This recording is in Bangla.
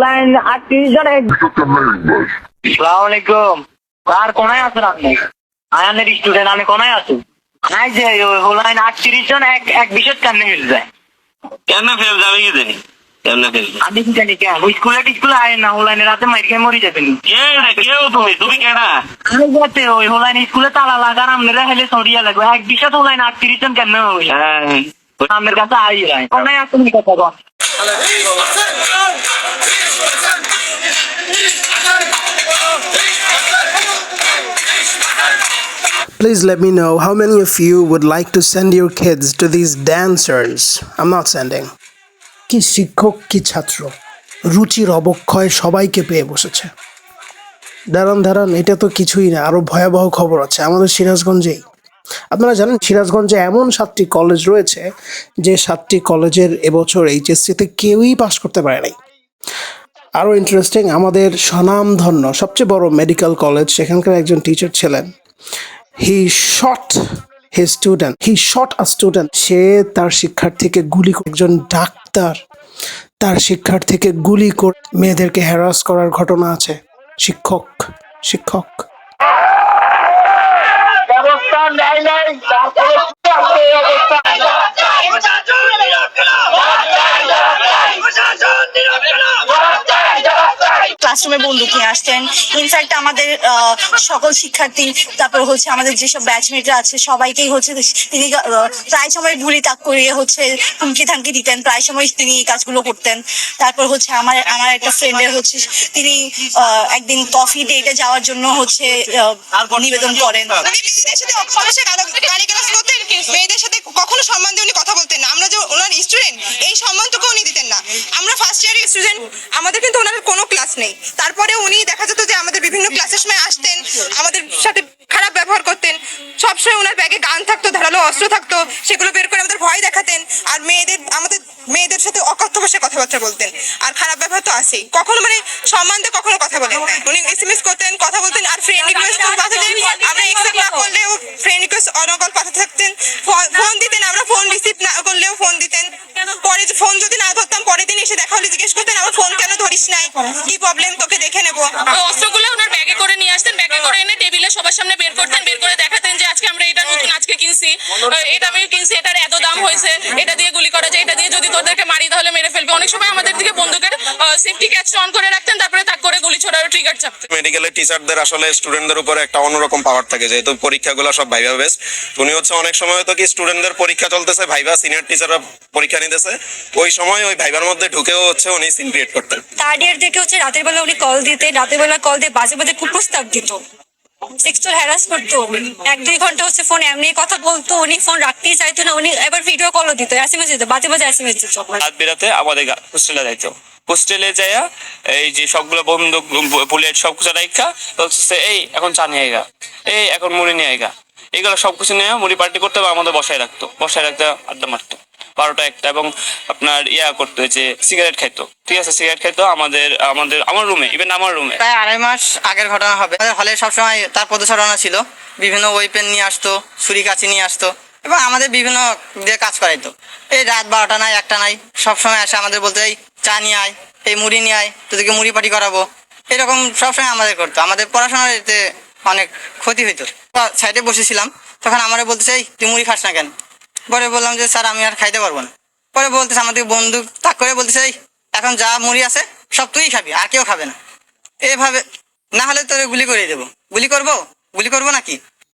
লাইন আটত্রিশ জন সালাম আলাইকুম। আর কোনায় আছেন আপনি? আয়ানের স্টুডেন্ট আমি কোনায় আছি? নাই যে লাইন আটত্রিশ জন এক এক বিষয় কেমনে মিল যায়? কেমনে ফেল যাবে কি জানি? কেমনে ফেল আমি কি জানি কেন ওই স্কুলে স্কুলে আয় না লাইনে রাতে মাইর খেয়ে মরি যাবেন। কেউ তুমি? তুমি কেনা আমি যাতে ওই স্কুলে তালা লাগার আপনারা হেলে সরিয়া লাগবে। এক বিষয় লাইন আটত্রিশ জন কেমনে হ্যাঁ। আপনার কাছে আই রায় কোনায় আছেন কথা Please let me know how many of you would like to send your kids to these dancers. I'm not sending. কি শিক্ষক, কি ছাত্র? রুচির অবক্ষয় সবাইকে পেয়ে বসেছে। দাঁড়ান দাঁড়ান, এটা তো কিছুই না, আরও ভয়াবহ খবর আছে, আমাদের সিরাজগঞ্জেই। আপনারা জানেন সিরাজগঞ্জে এমন সাতটি কলেজ রয়েছে, যে সাতটি কলেজের এবছর এইচএসসিতে কেউই পাশ করতে পারে নাই। আরও ইন্টারেস্টিং আমাদের স্বনামধন্য সবচেয়ে বড় মেডিকেল কলেজ সেখানকার একজন টিচার ছিলেন। He shot he student he shot a student সে তার শিক্ষার্থীকে গুলি একজন ডাক্তার তার শিক্ষার্থীকে গুলি করে মেয়েদেরকে হ্যারাস করার ঘটনা আছে। শিক্ষক শিক্ষক। ব্যবস্থা নেয় নাই তারপরে এই অবস্থা ক্লাসরুমে বন্দুক নিয়ে আসতেন। ইনফ্যাক্ট আমাদের সকল শিক্ষার্থী, তারপর হচ্ছে আমাদের যেসব ব্যাচমেটরা আছে, সবাইকেই হচ্ছে তিনি প্রায় সময় গুলি তাক করিয়ে হচ্ছে হুমকি থামকি দিতেন। প্রায় সময় তিনি এই কাজগুলো করতেন। তারপর হচ্ছে আমার আমার একটা ফ্রেন্ডের হচ্ছে তিনি একদিন কফি ডেটে যাওয়ার জন্য হচ্ছে নিবেদন করেন। করতেন মেয়েদের সাথে কখনো সম্মান দিয়ে উনি কথা বলতেন না। আমরা যে ওনার স্টুডেন্ট এই সম্মানটুকু উনি দিতেন না। আমরা ফার্স্ট ইয়ারের স্টুডেন্ট আমাদের কিন্তু ওনার নেই। তারপরে উনি দেখা যেত যে আমাদের বিভিন্ন ক্লাসের সময় আসতেন, আমাদের সাথে খারাপ ব্যবহার করতেন। সবসময় ওনার ব্যাগে গান থাকতো, ধারালো অস্ত্র থাকতো, সেগুলো বের করে আমাদের ভয় দেখাতেন। আর মেয়েদের, আমাদের মেয়েদের সাথে অকথ্য ভাষায় কথাবার্তা বলতেন। আর খারাপ ব্যবহার তো আছেই। কখনো মানে সম্মান দিয়ে কখনো কথা বলেন। উনি এসএমএস করতেন, কথা বলতেন, আর ফ্রেন্ড রিকোয়েস্ট পাঠাতেন। আমরা একসেপ্ট না করলেও ফ্রেন্ড রিকোয়েস্ট অনকল পাঠাতে থাকতেন ফোন দিতেন, আমরা ফোন রিসিভ না করলেও ফোন দিতেন। পরে ফোন যদি না ধরতাম, পরের দিন এসে দেখা হলে জিজ্ঞেস করতেন, আমার ফোন কেন ধরিস নাই। কি প্রবলেম তোকে দেখে নেব। অস্ত্রগুলো ওনার ব্যাগে করে নিয়ে আসতেন। ব্যাগে করে এনে টেবিলে সবার সামনে বের করতেন, বের করে দেখাতেন যে আজকে আমরা এটা নতুন আজকে কিনছি। এটা আমি কিনছি, এটার এত দাম হয়েছে, এটা দিয়ে গুলি করা যায়, এটা দিয়ে যদি তোদেরকে মারি তাহলে মেরে ফেলবে। অনেক সময় আমাদের দিকে বন্দুকের সেফটি ক্যাচ অন করে রাখতেন তারপরে তাক করে গুলি ছোড়ার ট্রিগার চাপতেন। মেডিকেলের টিচারদের আসলে স্টুডেন্টদের উপরে একটা অন্যরকম পাওয়ার থাকে যেহেতু পরীক্ষাগুলো সব ভাইভা বেস উনি হচ্ছে অনেক সময় হয়তো কি স্টুডেন্টদের পরীক্ষা চলতেছে ভাইভা সিনিয়র টিচাররা পরীক্ষা নিতেছে। ওই সময় ওই ভাইবার মধ্যে ঢুকেও হচ্ছে উনি সিন ক্রিয়েট করতেন। থার্ড ইয়ার থেকে হচ্ছে রাতের বেলা উনি কল দিতেন রাতের বেলা কল দিয়ে বাজে বাজে কুপ্রস্তাব দিত। সেক্সুয়াল হ্যারাস করতো। এক দুই ঘণ্টা হচ্ছে ফোন এমনি কথা বলতো উনি ফোন রাখতেই চাইতো না উনি এবার ভিডিও কলও দিত এসএমএস দিত বাজে বাজে এসএমএস দিত রাত বেরাতে আমাদের হোস্টেলে যাইতো। হোস্টেলে যাইয়া এই যে সবগুলো বন্দুক বুলেট সব কিছু রাখা বলতেছে, এই, এখন চা নিয়ে আইগা। এই, এখন মুড়ি নিয়ে আইগা। এগুলো সব কিছু নিয়ে মুড়ি পার্টি করতে হবে, আমাদের বসায় রাখতো। বসায় রাখতে আড্ডা মারতো। বারোটা একটা এবং আপনার ইয়া করতো যে সিগারেট খাইতো। ঠিক আছে, সিগারেট খাইতো আমাদের আমাদের, আমার রুমে ইভেন আমার রুমে। প্রায় আড়াই মাস আগের ঘটনা হবে। হলে সবসময় তার পদচারণা ছিল। বিভিন্ন ওয়েপেন নিয়ে আসতো, ছুরি কাছি নিয়ে আসতো এবং আমাদের বিভিন্ন দিয়ে কাজ করাইতো। এই রাত বারোটা নাই, একটা নাই, সবসময় আসে আমাদের বলতে চা নিয়ে আয়, এই মুড়ি নিয়ে আয়, তোদেরকে মুড়ি পাটি করাবো। এরকম সবসময় আমাদের করতো। আমাদের পড়াশোনার এতে অনেক ক্ষতি হইতো। সাইডে বসেছিলাম, তখন আমরা বলতে চাই তুই মুড়ি খাস না কেন? পরে বললাম যে, স্যার, আমি আর খাইতে পারব না। পরে বলতেছে আমাদের বন্ধু, তাক করে বলতে চাই এখন যা মুড়ি আছে, সব তুই খাবি, আর কেউ খাবে না। এভাবে, না হলে তোরে গুলি করে দেবো। গুলি করব? গুলি করব নাকি?